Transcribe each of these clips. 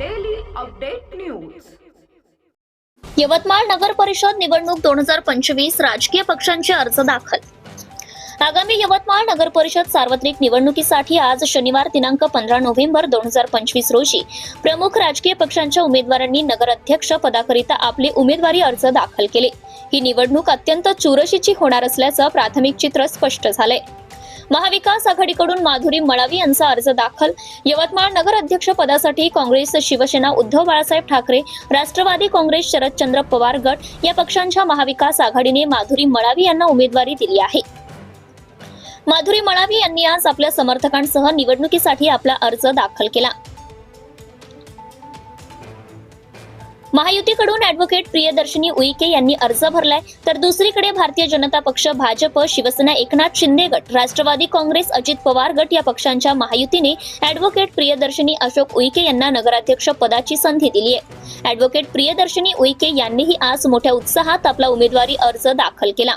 Update news Yavatmal नगर परिषद निवडणूक दोन हजार पंचवीस राजकीय पक्षांचे अर्ज दाखल. आगामी यवतमाळ नगर परिषद सार्वत्रिक निवडणुकीसाठी आज शनिवार दिनांक पंधरा नोव्हेंबर दोन हजार पंचवीस रोजी प्रमुख राजकीय पक्षांच्या उमेदवारांनी नगर अध्यक्ष पदाकरिता आपले उमेदवारी अर्ज दाखल केले. ही निवडणूक अत्यंत चुरशीची होणार असल्याचं प्राथमिक चित्र स्पष्ट झालंय. महाविकास आघाडीकडून माधुरी मळावी यांचा अर्ज दाखल. यवतमाळ नगर अध्यक्ष पदासाठी काँग्रेस शिवसेना उद्धव बाळासाहेब ठाकरे राष्ट्रवादी काँग्रेस शरदचंद्र पवार गट या पक्षांच्या महाविकास आघाडीने माधुरी मळावी यांना उमेदवारी दिली आहे. माधुरी मळावी यांनी आज आपल्या समर्थकांसह निवडणुकीसाठी आपला अर्ज दाखल केला. महायुतीकडून अॅडव्होकेट प्रियदर्शनी उईके यांनी अर्ज भरलाय. तर दुसरीकडे भारतीय जनता पक्ष भाजप शिवसेना एकनाथ शिंदे गट राष्ट्रवादी काँग्रेस अजित पवार गट या पक्षांच्या महायुतीने अॅडव्होकेट प्रियदर्शनी अशोक उईके यांना नगराध्यक्ष पदाची संधी दिली आहे अॅडव्होकेट प्रियदर्शनी उईके यांनीही आज मोठ्या उत्साहात आपला उमेदवारी अर्ज दाखल केला.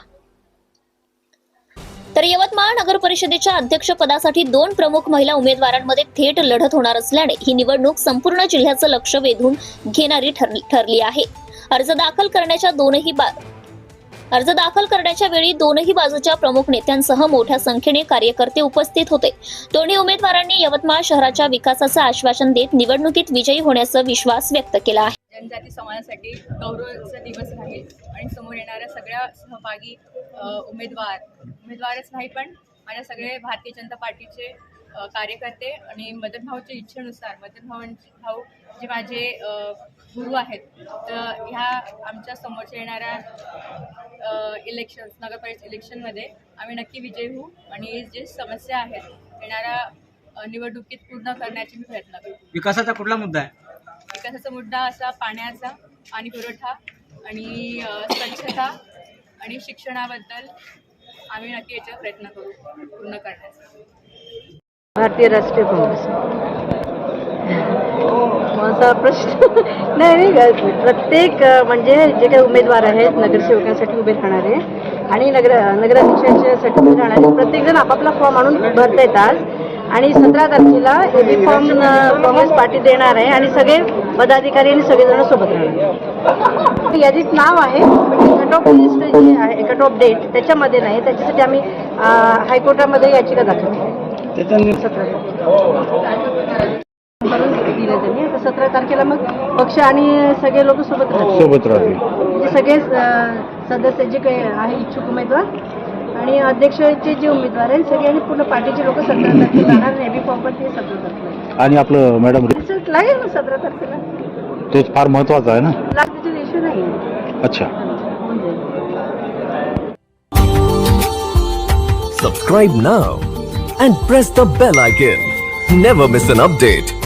तर यवतमाळ नगर परिषदेच्या अध्यक्षपदासाठी दोन प्रमुख महिला उमेदवारांमध्ये थेट लढत होणार असल्याने ही निवडणूक संपूर्ण जिल्ह्याचं लक्ष वेधून घेणारी ठरली ठरली आहे. अर्ज दाखल करण्याच्या दोनही बा अर्ज दाखल करण्याच्या वेळी दोनही बाजूच्या प्रमुख नेत्यांसह मोठ्या संख्येने कार्यकर्ते उपस्थित होते. दोन्ही उमेदवारांनी यवतमाळ शहराच्या विकासाचं आश्वासन देत निवडणुकीत विजयी होण्याचा विश्वास व्यक्त केला आहे. जनजाती समाजासाठी गौरवाचा दिवस राहील आणि समोर येणाऱ्या सगळ्या सहभागी उमेदवार उमेदवारच नाही पण माझ्या सगळे भारतीय जनता पार्टीचे कार्यकर्ते आणि मदन भाऊच्या इच्छेनुसार मदन भाऊंचे भाऊ जे माझे गुरु आहेत तर ह्या आमच्या समोरच्या येणाऱ्या इलेक्शन्स नगरपालिका इलेक्शनमध्ये आम्ही नक्की विजयी होऊ आणि जे समस्या आहेत येणाऱ्या निवडणुकीत पूर्ण करण्याचे मी प्रयत्न करू विकासाचा कुठला मुद्दा आहे? विकासाचा मुद्दा असा पाण्याचा पाणी पुरवठा आणि स्वच्छता आणि शिक्षणाबद्दल आम्ही नक्की याचा प्रयत्न करू पूर्ण करण्याचा. भारतीय राष्ट्रीय काँग्रेस. माझा प्रश्न नाही नाही प्रत्येक म्हणजे जे काही उमेदवार आहेत नगरसेवकांसाठी उभे राहणारे आणि नगर नगराध्यक्षांच्यासाठी उभे राहणारे प्रत्येकजण आपापला फॉर्म आणून भरता आज आणि सतरा तारखेला एबी फॉर्म काँग्रेस पार्टी देणार आहे आणि सगळे पदाधिकारी आणि सगळेजण सोबत राहणार यादीत नाव आहे कट ऑफ लिस्ट जी आहे कट ऑफ डेट त्याच्यामध्ये नाही त्याच्यासाठी आम्ही हायकोर्टामध्ये याचिका दाखल केली. सतरा करून दिलं त्यांनी. आता सतरा तारखेला मग पक्ष आणि सगळे लोक सोबत राहतील. सोबत राहतील. म्हणजे सगळे सदस्य जे काही आहे इच्छुक उमेदवार आणि अध्यक्षाचे जे उमेदवार आहेत सगळे आणि पूर्ण पार्टीचे लोक सतरा तारखेला जाणार नेबी फॉर्म पण ते सतरा तारखेला आणि आपलं मॅडम रिझल्ट लागेल ना सतरा तारखेला तोच फार महत्त्वाचा आहे ना? लागण्याचे इश्यू नाही अच्छा. जाईल Subscribe now and press the bell icon. Never miss an update.